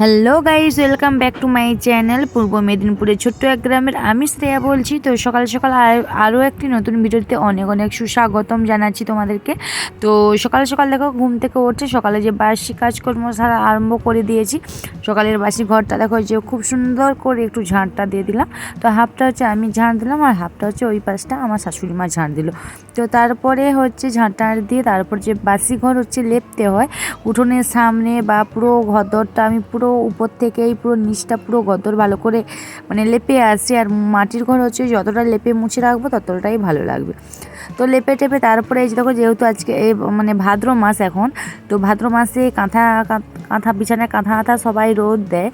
Hello guys welcome back to my channel পূর্ব মেদিনীপুরের ছোট্ট এক গ্রামের। আমি শ্রেয়া বলছি, তো সকাল সকাল আর- আরও একটি নতুন ভিডিওতে অনেক অনেক সুস্বাগতম জানাচ্ছি তোমাদেরকে। তো সকাল সকাল দেখো, ঘুম থেকে উঠছে সকালে যে বাসি কাজকর্ম সারা আরম্ভ করে দিয়েছি, সকালের বাসি ঘরটা দেখো যে খুব সুন্দর করে একটু ঝাঁটটা দিয়ে দিলাম। তো হাফটা হচ্ছে আমি ঝাঁট দিলাম আর হাফটা হচ্ছে ওই পাশটা আমার শাশুড়ি মা ঝাঁট দিল। তো তারপরে হচ্ছে ঝাঁট টাঁট দিয়ে তারপর যে বাসি ঘর হচ্ছে লেপতে হয়, উঠোনের সামনে বা পুরো ঘদরটা আমি পুরো উপর থেকেই পুরো নিচটা পুরো গদর ভালো করে মানে লেপে আসছে আর মাটির ঘর হচ্ছে যতটা লেপে মুছে রাখব ততটাই ভালো লাগবে। তো লেপে টেপে তারপরে এই দেখো যেহেতু আজকে এই মানে ভাদ্র মাস এখন, তো ভাদ্র মাসে কাঁথা কাঁথা, বিছানায় কাঁথা কাঁথা সবাই রোদ দেয়।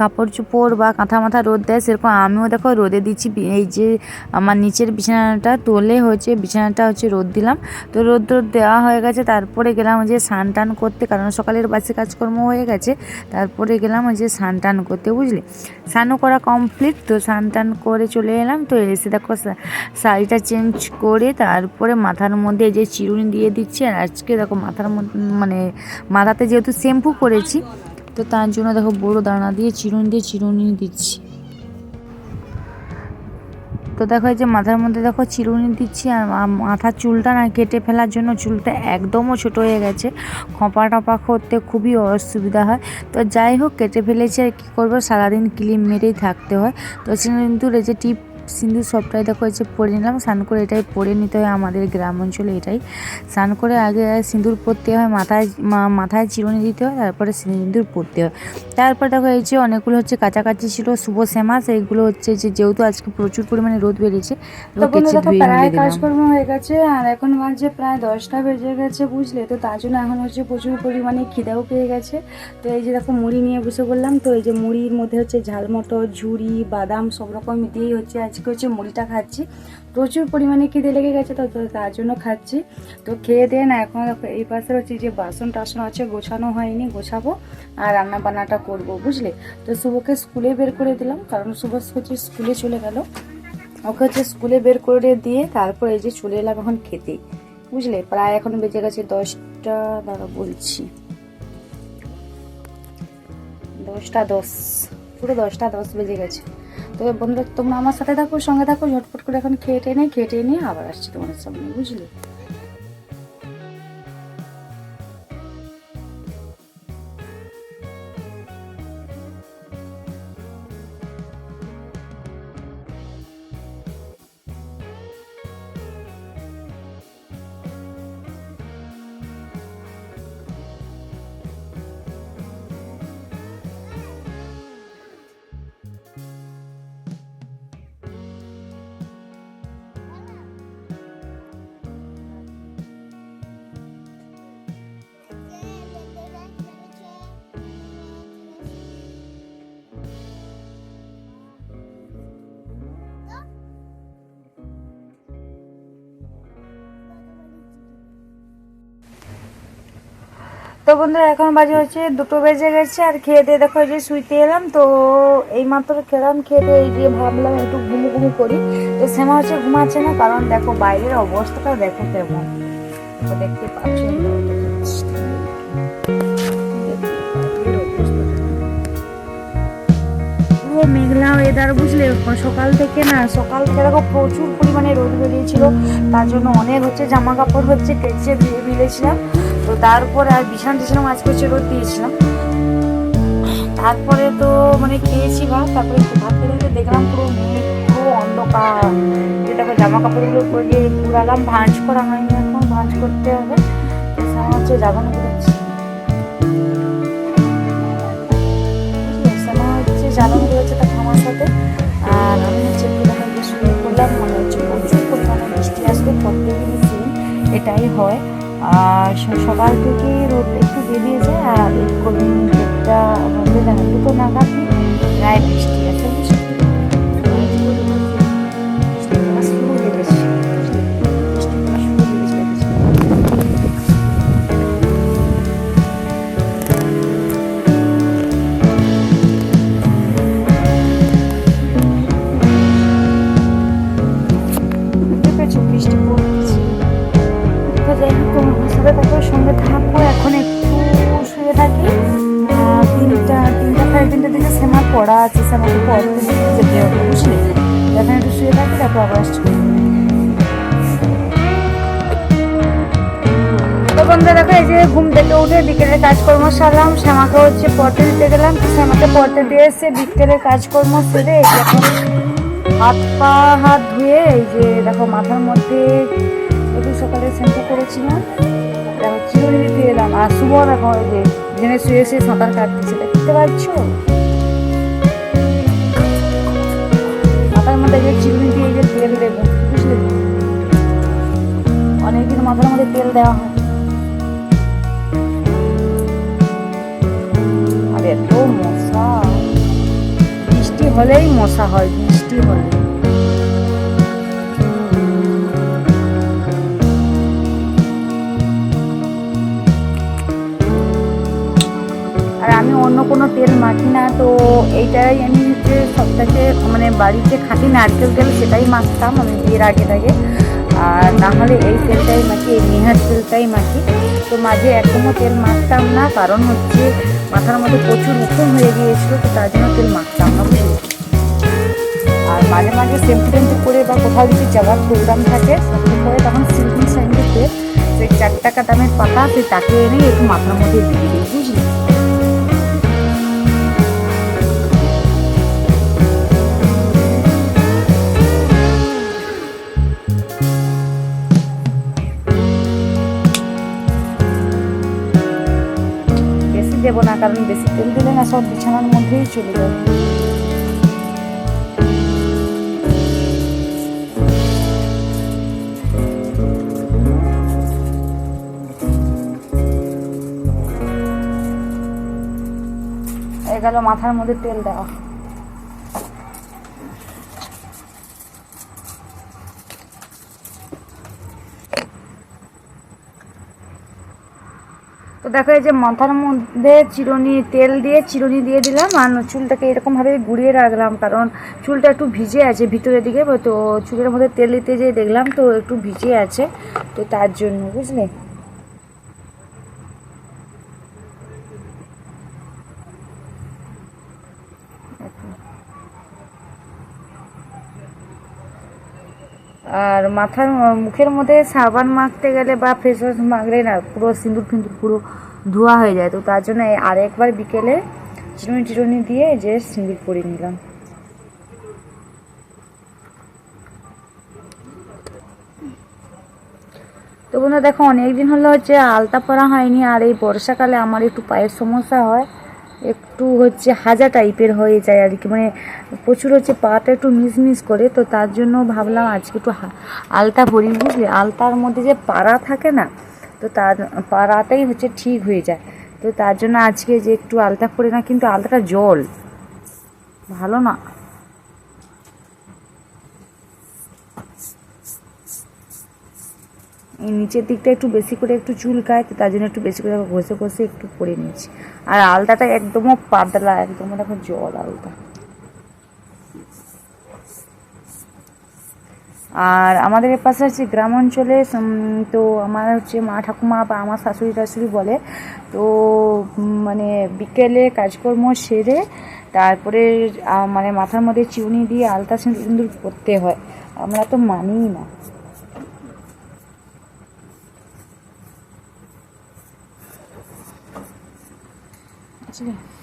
কাপড় চোপড় বা কাঁথা মাথা রোদ দেয়, সেরকম আমিও দেখো রোদে দিচ্ছি। এই যে আমার নিচের বিছানাটা তোলে হচ্ছে বিছানাটা হচ্ছে রোদ দিলাম। তো রোদ রোদ দেওয়া হয়ে গেছে, তারপরে গেলাম যে স্নান টান করতে, কারণ সকালের বাসে কাজকর্ম হয়ে গেছে। তারপরে গেলাম যে স্নান টান করতে, বুঝলি? স্নানও করা কমপ্লিট তো স্নান টান করে চলে এলাম। তো এসে দেখো শাড়িটা চেঞ্জ করে তারপরে মাথার মধ্যে যে চিরুনি দিয়ে দিচ্ছি। আর আজকে দেখো মাথার মধ্যে মানে মাথাতে যেহেতু শ্যাম্পু করেছি তো তার জন্য দেখো বড় দানা দিয়ে চিরুনি দিয়ে চিরুনি দিচ্ছি। তো দেখো এই যে মাথার মধ্যে দেখো চিরুনি দিচ্ছি আর মাথার চুলটা না কেটে ফেলার জন্য চুলটা একদমও ছোট হয়ে গেছে। খোঁপা টপা করতে খুবই অসুবিধা হয়। তো যাই হোক, কেটে ফেলেছি আর কী করব? সারাদিন ক্লিপ মেরেই থাকতে হয়। তো সিঁদুর এই যে টিপ সিঁদুর সবটাই দেখো যে পরে নিলাম স্নান করে এটাই পরে নিতে হয় আমাদের গ্রাম অঞ্চলে এটাই। স্নান করে আগে সিঁদুর পরতে হয় মাথায় মাথায় চিরুনি দিতে হয় তারপরে সিঁদুর পরতে হয়। তারপর দেখো এই যে অনেকগুলো হচ্ছে কাছাকাছি ছিল শুভ শ্যামা সেইগুলো হচ্ছে যে যেহেতু আজকে প্রচুর পরিমাণে রোদ বেড়েছে প্রায় কাজকর্ম হয়ে গেছে আর এখন বাজে প্রায় দশটা বেজে গেছে বুঝলে তো তার জন্য এখন হচ্ছে প্রচুর পরিমাণে খিদেও পেয়ে গেছে। তো এই যে দেখো মুড়ি নিয়ে বসে বললাম তো এই যে মুড়ির মধ্যে হচ্ছে ঝাল মটর ঝুড়ি বাদাম সব রকম দিয়েই হচ্ছে আজকে হচ্ছে মুড়িটা খাচ্ছি। প্রচুর পরিমাণে খিদে লেগে গেছে তো তার জন্য খাচ্ছি। তো খেয়ে দিয়ে না এখন এই পাশে হচ্ছে যে বাসন টাসন আছে গোছানো হয়নি, গোছাবো আর রান্না বান্নাটা করব, বুঝলে? তো শুভকে স্কুলে বের করে দিলাম, কারণ শুভ হচ্ছে স্কুলে চলে গেল। ওকে হচ্ছে স্কুলে বের করে দিয়ে তারপর এই যে চলে এলাম এখন খেতে, বুঝলে? প্রায় এখন বেজে গেছে দশটা, দাঁড়া বলছি। দশটা দশ, পুরো দশটা দশ বেজে গেছে। তো বন্ধুরা তোমরা আমার সাথে থাকো, সঙ্গে থাকো, ঝটপট করে এখন খেয়ে টেনে খেয়ে টেনে আবার আসছি তোমাদের সামনে, বুঝলে? তো বন্ধুরা, এখন বাজে হচ্ছে দুটো বেজে গেছে আর খেয়ে দিয়ে দেখো যে শুইতে এলাম। তো এই মাত্র খেলাম, খেয়ে দিয়ে এই যে ভাবলাম একটু ঘুমু ঘুমু করি। তো শ্যামা হচ্ছে ঘুমাচ্ছে না, কারণ দেখো বাইরের অবস্থাটা দেখো কেমন। দেখতে পাচ্ছেন পুরো মেঘলা ওয়েদার বুঝলে, সকাল থেকে না, সকাল থেকে প্রচুর পরিমাণে রোদ বেরিয়েছিল। তার জন্য অনেক হচ্ছে জামা কাপড় হচ্ছে কেচে ধুয়ে মিলেছিলাম। তো তারপরে আর বিছানা টিছানা মাঝ করছে রোদ দিয়েছিলাম। তারপরে তো মানে খেয়েছি ভাত তারপরে একটু ভাত খেতে দেখলাম পুরো পুরো অন্ধকার। যে দেখো জামা কাপড়গুলো পরে পুরালাম ভাঁজ করা হয়নি এখন, ভাঁজ করতে হবে। সামনে হচ্ছে সামনে হচ্ছে জ্বালানো রয়েছে তার আমার সাথে। আর আমি হচ্ছে পুরোনো যে শুরু করলাম, মনে হচ্ছে প্রচুর পরিমাণে বৃষ্টি আসবে, প্রত্যেকদিনই এটাই হয়। আর সকাল থেকে রোদ একটু বেরিয়ে যায় আর এই কদিন একটা মধ্যে দেখা দুটো নাগাদ প্রায়? বৃষ্টি পড়া আছে সেমাকে পড়তে যেতে হবে, বুঝলি? যখন একটু শুয়ে থাকি তারপর আবার আসছি। বন্ধুরা দেখো, এই যে ঘুম থেকে উঠে বিকেলে কাজকর্ম সারলাম, শ্যামাকে হচ্ছে পড়তে দিতে গেলাম, তো শ্যামাকে পড়তে দিয়ে এসে বিকেলে কাজকর্ম সেরে এখন হাত পা, হাত ধুয়ে এই যে দেখো মাথার মধ্যে একটু সকালে শ্যাম্পু করেছিলাম দেখো চিরুনি দিয়ে এলাম। আর শুভ দেখো, এই যে জেনে শুয়ে শুয়ে সাঁতার কাটতেছে, দেখতে পাচ্ছ? দেওয়া হয়। আর মশা। বৃষ্টি হলেই মশা হয়, বৃষ্টি হলে। আর আমি অন্য কোনো তেল মাখি না, তো এইটাই আমি হচ্ছে সপ্তাহে মানে বাড়িতে খাঁটি নারকেল তেল সেটাই মাখতাম। আমি বিয়ের আগে আগে আর না হলে এই তেলটাই মাখি এই নেহার তেলটাই মাখি তো মাঝে একদমও তেল মাখতাম না, কারণ হচ্ছে মাথার মধ্যে প্রচুর উঠুন হয়ে গিয়েছিল, তো তার জন্য তেল মাখতাম না বুঝলি আর মাঝে মাঝে শ্যাম্পু টেম্পু করে বা কোথাও যদি যাওয়ার প্রোগ্রাম থাকে তারপরে করে তখন সিল্কিং তেল, সেই চার টাকা দামের পাতা সেই তাকে এনে একটু মাথার মধ্যে দিয়ে দিই, বুঝলি? কারণ বেশি তেল দিলে না, সব বিছানার মধ্যেই চলে যায়। গেল মাথার মধ্যে তেল দেওয়া। তো দেখো এই যে মাথার মধ্যে চিরুনি, তেল দিয়ে চিরুনি দিয়ে দিলাম আর চুলটাকে এরকমভাবে গুড়িয়ে রাখলাম, কারণ চুলটা একটু ভিজে আছে ভিতরের দিকে, তো চুলের মধ্যে তেল দিতে যেয়ে দেখলাম তো একটু ভিজে আছে, তো তার জন্য, বুঝলে? আর মাথার মুখের মধ্যে সাবান মাখতে গেলে বা ফেস ওয়াশ মাখলে না পুরো সিঁদুর ফিন্দুর পুরো ধোয়া হয়ে যায়। তো তার জন্য আরেকবার বিকেলে চিরুনি টিরুনি দিয়ে যে সিঁদুর পরিয়ে নিলাম। তো বন্ধুরা দেখো, অনেকদিন হলো হচ্ছে আলতা পরা হয়নি, আর এই বর্ষাকালে আমার একটু পায়ের সমস্যা হয়। একটু হচ্ছে হাজা টাইপের হয়ে যায় আর কি। মানে প্রচুর হচ্ছে পাটা একটু মিসমিস করে, তো তার জন্য ভাবলাম আজকে একটু আলতা পরি বুঝলি আলতার মধ্যে যে পাড়া থাকে না, তো তার পাড়াটাই হচ্ছে ঠিক হয়ে যায়। তো তার জন্য আজকে যে একটু আলতা পরে না, কিন্তু আলতাটা জল। ভালো না। নিচের দিকটা একটু বেশি করে একটু চুলকায়, তো তার জন্য একটু বেশি করে ঘষে ঘষে একটু পরে নিয়েছি। আর আলতাটা একদমও পাতলা, একদম দেখো জল আলতা। আর আমাদের পাশে হচ্ছে গ্রাম অঞ্চলে তো আমার হচ্ছে মা ঠাকুমা বা আমার শাশুড়ি টাশুড়ি বলে, তো মানে বিকেলে কাজকর্ম সেরে তারপরে মানে মাথার মধ্যে চিউনি দিয়ে আলতা সিঁদুর করতে হয়। আমরা তো মানিই না। বুঝলি